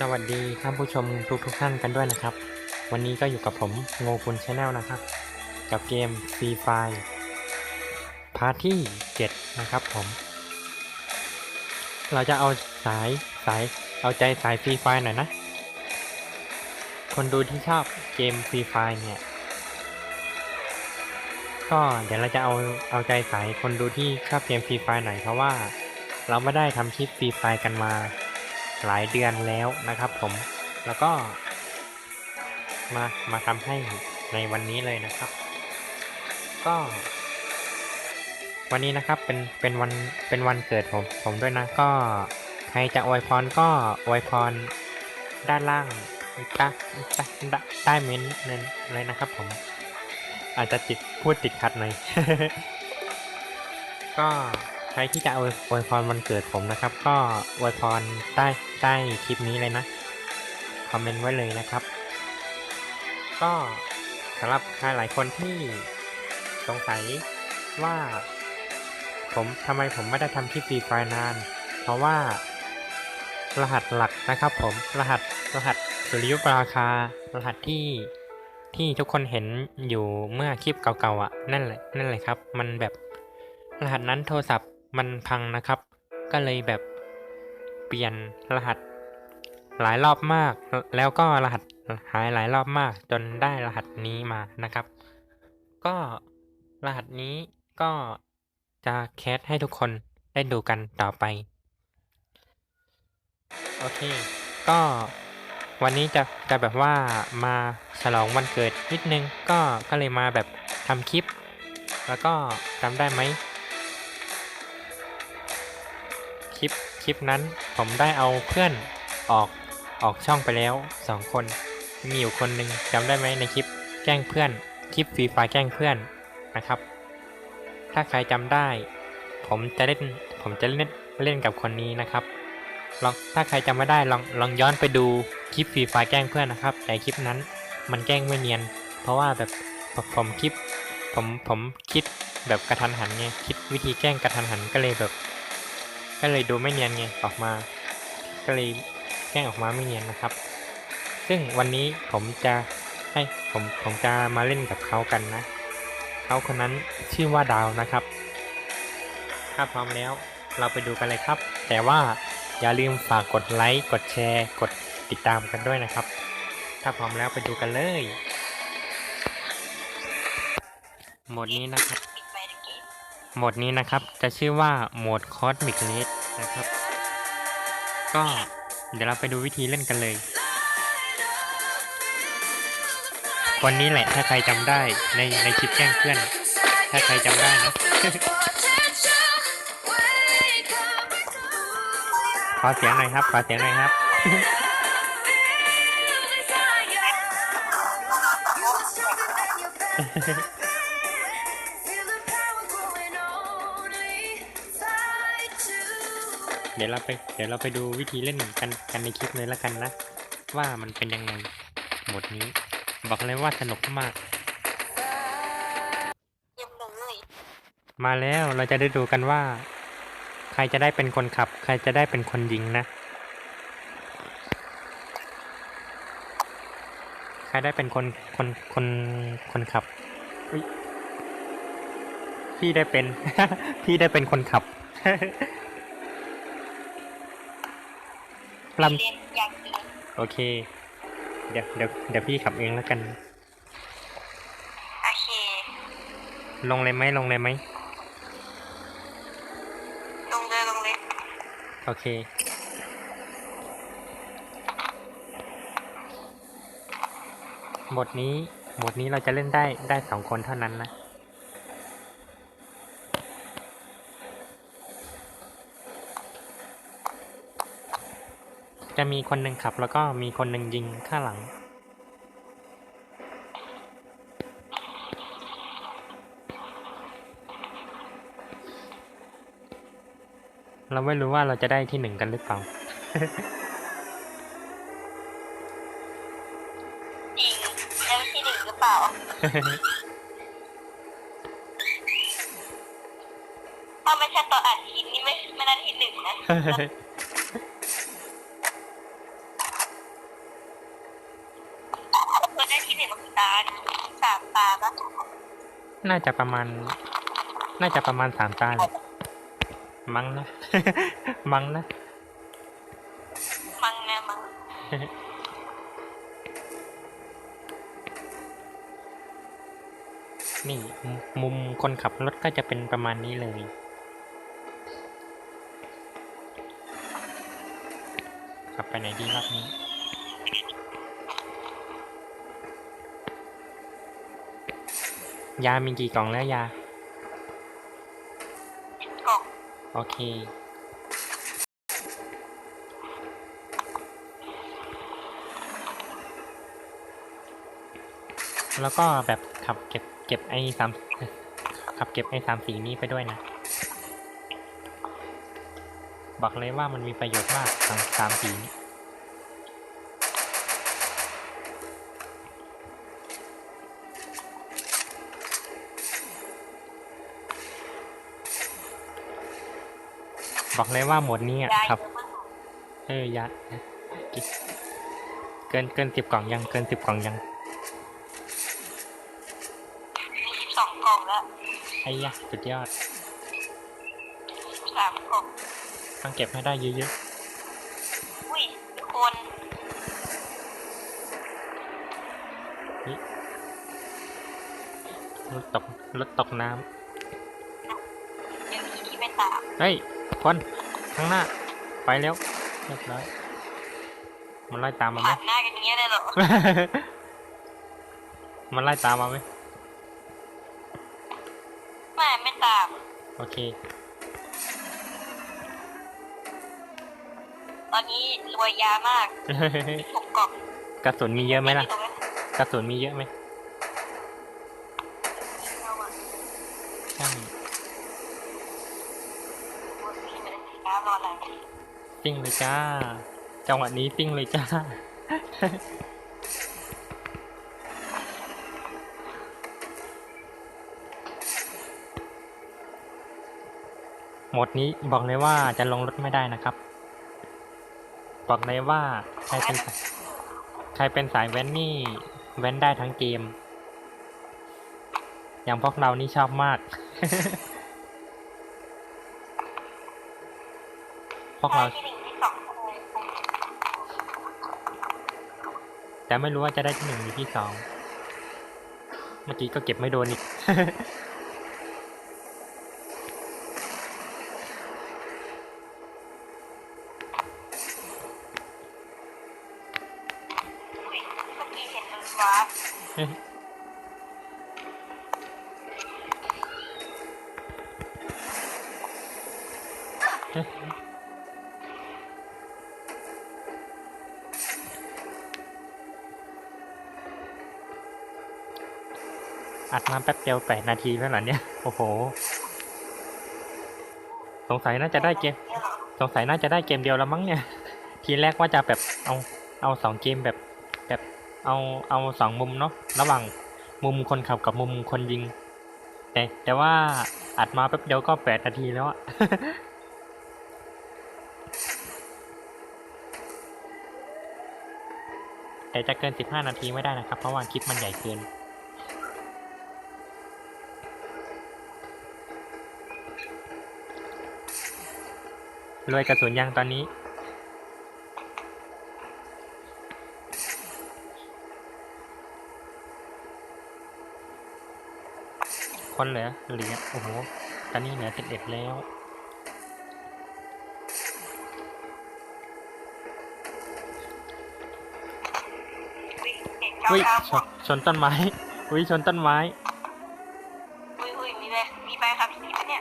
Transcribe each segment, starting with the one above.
สวัสดีท่านผู้ชมทุกทุกๆท่านกันด้วยนะครับ วันนี้ก็อยู่กับผมโงคุณชาแนลนะครับ กับเกม Free Fire พาร์ทที่ 7 นะครับผม เราจะเอาสายสายเอาใจสาย Free Fire หน่อยนะ คนดูที่ชอบเกม Free Fire เนี่ย ก็เดี๋ยวเราจะเอาเอาใจสายคนดูที่ชอบเกม Free Fire หน่อยเพราะว่าเราไม่ได้ทำคลิป Free Fire กันมา หลายเดือนแล้วนะครับผมแล้วก็ มามาทำให้ในวันนี้เลยนะครับ ก็ วันนี้นะครับเป็นเป็นวันเป็นวันเกิดผมผมด้วยนะก็ใครจะอวยพรก็อวยพรด้านล่างใต้ใต้ใต้เม้นต์นั้นเลยนะครับผม อาจจะติดพูดติดขัดหน่อยก็ ใครที่จะอวยอวยพรวันเกิดผมนะครับ ก็อวยพรใต้ใต้คลิปนี้เลยนะ คอมเมนต์ไว้เลยนะครับ ก็สำหรับใครหลายคนที่สงสัยว่าผมทำไมผมไม่ได้ทำคลิปฟรีไฟล์นาน เพราะว่ารหัสหลักนะครับผมรหัสรหัสสุริยุปราคารหัสที่ที่ทุกคนเห็นอยู่เมื่อคลิปเก่าๆอะ นั่นแหละนั่นแหละครับ มันแบบรหัสนั้นโทรศัพท์ มันพังนะครับ ก็เลยแบบเปลี่ยนรหัส หลายรอบมาก แล้วก็รหัสหายหลายรอบมาก จนได้รหัสนี้มานะครับ ก็รหัสนี้ก็จะแคสให้ทุกคนได้ดูกันต่อไป โอเค ก็วันนี้จะจะแบบว่ามาฉลองวันเกิดนิดนึง ก็ก็เลยมาแบบทำคลิป แล้วก็จำได้ไหม ลิปคลิปนั้นผมได้เอาเพื่อนออกออกช่องไปแล้วสองคน มีอยู่คนหนึ่งจำได้ไหมในคลิปแกล้งเพื่อน คลิปฟรีไฟแกล้งเพื่อนนะครับ ถ้าใครจำได้ ผมจะเล่นผมจะเล่นเล่นกับคนนี้นะครับลองถ้าใครจำไม่ได้ลองลองย้อนไปดูคลิปฟรีไฟแกล้งเพื่อนนะครับ แต่คลิปนั้นมันแกล้งไม่เนียน เพราะว่าแบบผมผมคลิปผมผมคิดแบบกระทันหันไงคิดวิธีแกล้งกระทันหันก็เลยแบบ ก็เลยดูไม่เนียนไงออกมา ก็เลยแกล้งออกมาไม่เนียนนะครับ ซึ่งวันนี้ผมจะให้ผมผมจะมาเล่นกับเขากันนะเขาคนนั้นชื่อว่าดาวนะครับ ถ้าพร้อมแล้วเราไปดูกันเลยครับ แต่ว่าอย่าลืมฝากกดไลค์กดแชร์ กดติดตามกันด้วยนะครับ ถ้าพร้อมแล้วไปดูกันเลย หมดนี้นะครับ โหมดนี้นะครับจะชื่อว่าโหมดคอสมิกเลสนะครับ ก็เดี๋ยวเราไปดูวิธีเล่นกันเลยวันนี้แหละถ้าใครจำได้ในในคลิปแกล้งเพื่อน ถ้าใครจำได้นะ ขอเสียงหน่อยครับขอเสียงหน่อยครับ เดี๋ยวเราไปเดี๋ยวเราไปดูวิธีเล่นกันกันในคลิปเลยละกันนะ ว่ามันเป็นยังไงหมดนี้ บอกเลยว่าสนุกมาก มาแล้วเราจะได้ดูกันว่า ใครจะได้เป็นคนขับ ใครจะได้เป็นคนยิงนะ ใครได้เป็นคนคนคนคนขับพี่ได้เป็น พี่ได้เป็นคนขับ ลเรียนอย่างอื่นำโอเค เดี๋ยวเดี๋ยวเดี๋ยวพี่ขับเองแล้วกัน โอเค ลงเลยไหมลงเลยไหมลงเลยลงเลย โอเคบทนี้บทนี้เราจะเล่นได้ได้สองคนเท่านั้นนะ จะมีคนหนึ่งขับแล้วก็มีคนหนึ่งยิงข้างหลัง เราไม่รู้ว่าเราจะได้ที่หนึ่งกันหรือเปล่าจริงแล้วที่หนึ่งหรือเปล่าถ้าไม่ใช่ตัวอัดคลิปนี่ไม่ไม่ได้ที่หนึ่งนะ ตาสามตาปะน่าจะประมาณ น่าจะประมาณสามตาเลยมั้งนะ มั้งนะ มั้งนะมั้งนี่ มุมคนขับรถก็จะเป็นประมาณนี้เลยขับไปไหนดีรอบนี้ ยามีกี่กล่องแล้วยากล่องโอเค แล้วก็แบบขับเก็บเก็บไอ้สามขับเก็บไอ้สามสีนี้ไปด้วยนะ บอกเลยว่ามันมีประโยชน์มากสามสามสีนี้ บอกเลยว่าโหมดนี้อะยาครับเยอะมากเออยะเกินเกินสิบกล่องยังเกินสิบกล่องยังมีสิบสองกล่องแล้วไอ้ยะสุดยอดสิบสามกล่องต้องเก็บให้ได้เยอะอุ้ยคนๆรถตกรถตกน้ยังมีที่ไม่ตามำเฮ้ย คนข้างหน้า ไปแล้วเรียบร้อยมันไล่ตามมาไหมผ่านหน้ากันอย่างเงี้ยเลยเหรอมันไล่ตามมาไหมไม่ไม่ตามโอเค ตอนนี้รวยยามากหกกล่องกระสุนมีเยอะไหมล่ะ ตรงนั้นกระสุนมีเยอะไหมเอาอ ซิ่งเลยจ้า จังหวะนี้ซิ่งเลยจ้า หมดนี้บอกเลยว่าจะลงรถไม่ได้นะครับ บอกเลยว่าใครเป็นใครเป็นสายแว้นนี่แว้นได้ทั้งเกม อย่างพวกเรานี่ชอบมาก วกเรา ที่หนึ่งที่สองโอ้ยแต่ไม่รู้ว่าจะได้ที่หนึ่งหรือที่สอง เมื่อกี้ก็เก็บไม่โดนอีกอุ้ยเมื่อ อัดมาแป๊บเดียวแปดนาทีแล้วเหรอเนี่ย โอ้โห สงสัยน่าจะได้เกม สงสัยน่าจะได้เกมเดียวล้วมั้งเนี่ย ทีแรกว่าจะแบบเอาเอาสองเกมแบบแบบเอาเอาสองมุมเนาะระหว่างมุมคนขับกับมุมคนยิง แต่แต่ว่าอัดมาแป๊บเดียวก็แปดนาทีแล้วอะแต่จะเกินสิบห้านาทีไม่ได้นะครับ เพราะว่าคลิปมันใหญ่เกิน รวยกระสุนยังตอนนี้ คนเหลือเหลือโอ้โห ตอนนี้เหลือสิบเอ็ดแล้ว อุ้ยเห็นเก้าอุ้ยเก้าชบวนกชนต้นไม้ อุ้ยชนต้นไม้ อุ้ยอุ้ยมีเลยมีไปครับพี่ปะเนี่ย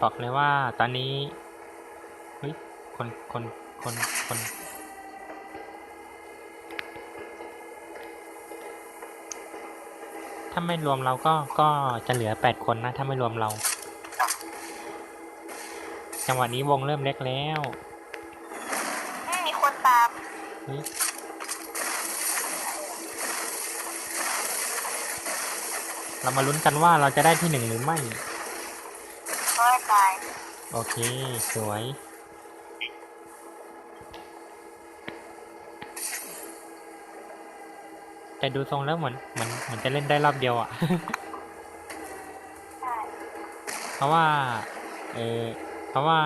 บอกเลยว่าตอนนี้เฮ้ยคนคนคนคนถ้าไม่รวมเราก็ก็จะเหลือแปดคนนะ ถ้าไม่รวมเรา จังหวะนี้วงเริ่มเล็กแล้วไม่มีคนตามเฮ้ยเรามาลุ้นกันว่าเราจะได้ที่หนึ่งหรือไม่ โอเค สวย แต่ดูทรงแล้วเหมือนเหมือนเหมือนจะเล่นได้รอบเดียวอะ่ะ เพราะว่า เออเพราะว่า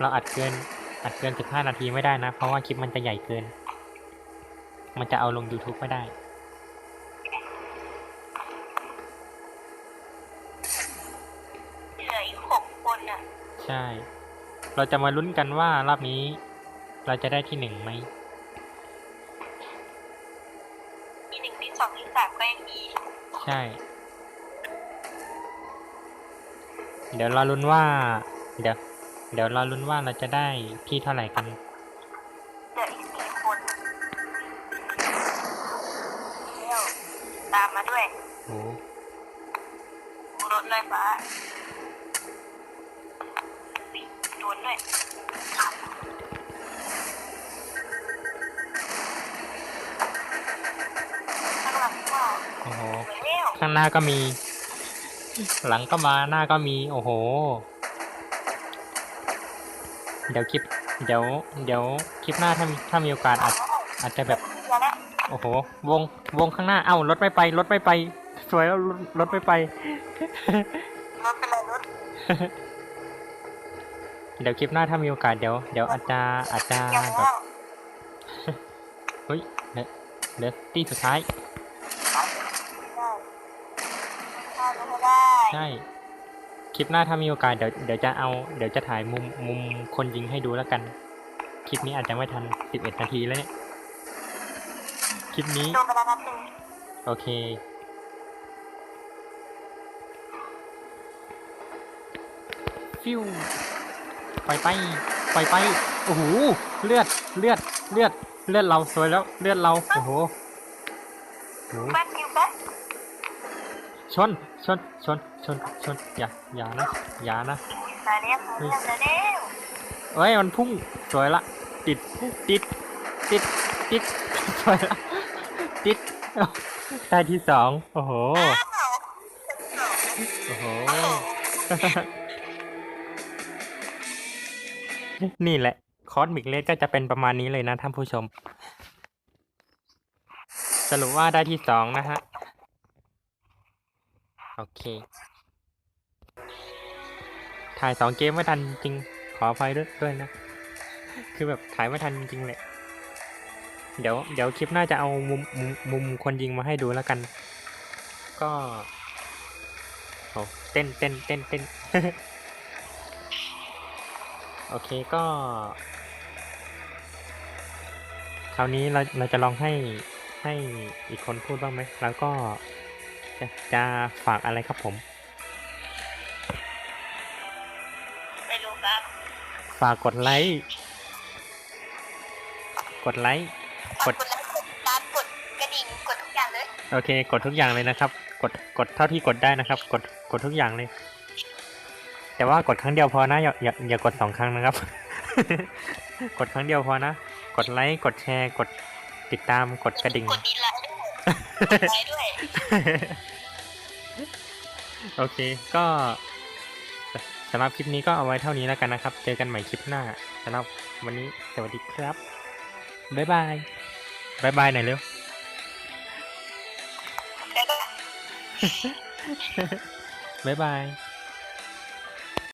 เราอัดเกิน อัดเกิน 15 นาทีไม่ได้นะ เพราะว่าคลิปมันจะใหญ่เกิน มันจะเอาลง YouTube ไม่ได้ อะ ใช่ เราจะมาลุ้นกันว่ารอบนี้ เราจะได้ที่หนึ่งไหมที่หนึ่งที่สองที่สามก็ยังดีใช่ เดี๋ยวเราลุ้นว่า เดี๋ยว เดี๋ยวเราลุ้นว่าเราจะได้ที่เท่าไหร่กันเหลืออีกสี่คนเร็วตามมาด้วยโอ้รถเลยฟ้าปิดโด นด้วย ข้างหลังก็โอ้โหเร็วข้างหน้าก็มี หลังก็มาหน้าก็มี โอ้โห เดี๋ยวคลิป เดี๋ยว เดี๋ยวคลิปหน้าถ้ามีถ้ามีโอกาสอาจอาจจะแบบ เดี๋ยวแล้วโอ้โห วง วงข้างหน้า เอ้ารถไม่ไป รถไม่ไป สวยแล้วรถรถไม่ไป รถเป็นไรรถ เดี๋ยวคลิปหน้าถ้ามีโอกาสเดี๋ยวเดี๋ยวอาจจะอาจจะยังแบแล้บวเฮ้ยเดี๋ยวเดี๋ยวตีสุดท้ายได้ได้ไม่ได้ใช่คลิปหน้าถ้ามีโอกาสเดี๋ยวเดี๋ยวจะเอาเดี๋ยวจะถ่ายมุมมุมคนยิงให้ดูแล้วกัน คลิปนี้อาจจะไม่ทันสิบเอ็ดนาทีแล้วเนี่ยคลิปนี้โดนไปแล้ว นัดหนึ่งโอเคฟิวไปไปไปไปโอ้โหเลือดเลือดเลือดเลือดเราสวยแล้วเลือดเราโอ้โหโอ้โหแป๊บคิวแป๊บชนชนชนชนชนอย่าอย่านะอย่านะมาเร็วมาเร็วมาเร็วเอ้ยมันพุ่งสวยละติดติดติดติดสวยละติดเอ้าได้ที่สองโอ้โหอ้าวโอ้โห นี่แหละ คอสมิกเลสก็จะเป็นประมาณนี้เลยนะท่านผู้ชม สรุปว่าได้ที่สองนะฮะ โอเค ถ่ายสองเกมไม่ทันจริง ขออภัยด้วยด้วยนะ คือแบบถ่ายไม่ทันจริงเลยเดี๋ยวเดี๋ยวคลิปหน้าจะเอามุมมุมมุมคนยิงมาให้ดูแล้วกัน ก็โอ้เต้นเต้นเต้นเต้น โอเคก็ คราวนี้เราเราจะลองให้ให้อีกคนพูดบ้างไหม แล้วก็จะจะฝากอะไรครับผม ไม่รู้ครับ ฝากกดไลค์ กดไลค์ กด กดไลค์กดตามกดกระดิ่งกดทุกอย่างเลย โอเค กดทุกอย่างเลยนะครับ กด กดเท่าที่กดได้นะครับ กด กดทุกอย่างเลย แต่ว่ากดครั้งเดียวพอนะอย่าอย่าอย่ากดสองครั้งนะครับ กดครั้งเดียวพอนะ กดไลค์กดแชร์กดติดตามกดกระดิ่ง กดดีไลค์ด้วยกดไลค์ด้วย โอเค ก็สสำหรับคลิปนี้ก็เอาไว้เท่านี้แล้วกันนะครับ เจอกันใหม่คลิปหน้าสำหรับวันนี้สวัสดีครับ บ๊ายบาย บ๊ายบายหน่อยเร็วแล้วก็บ๊ายบาย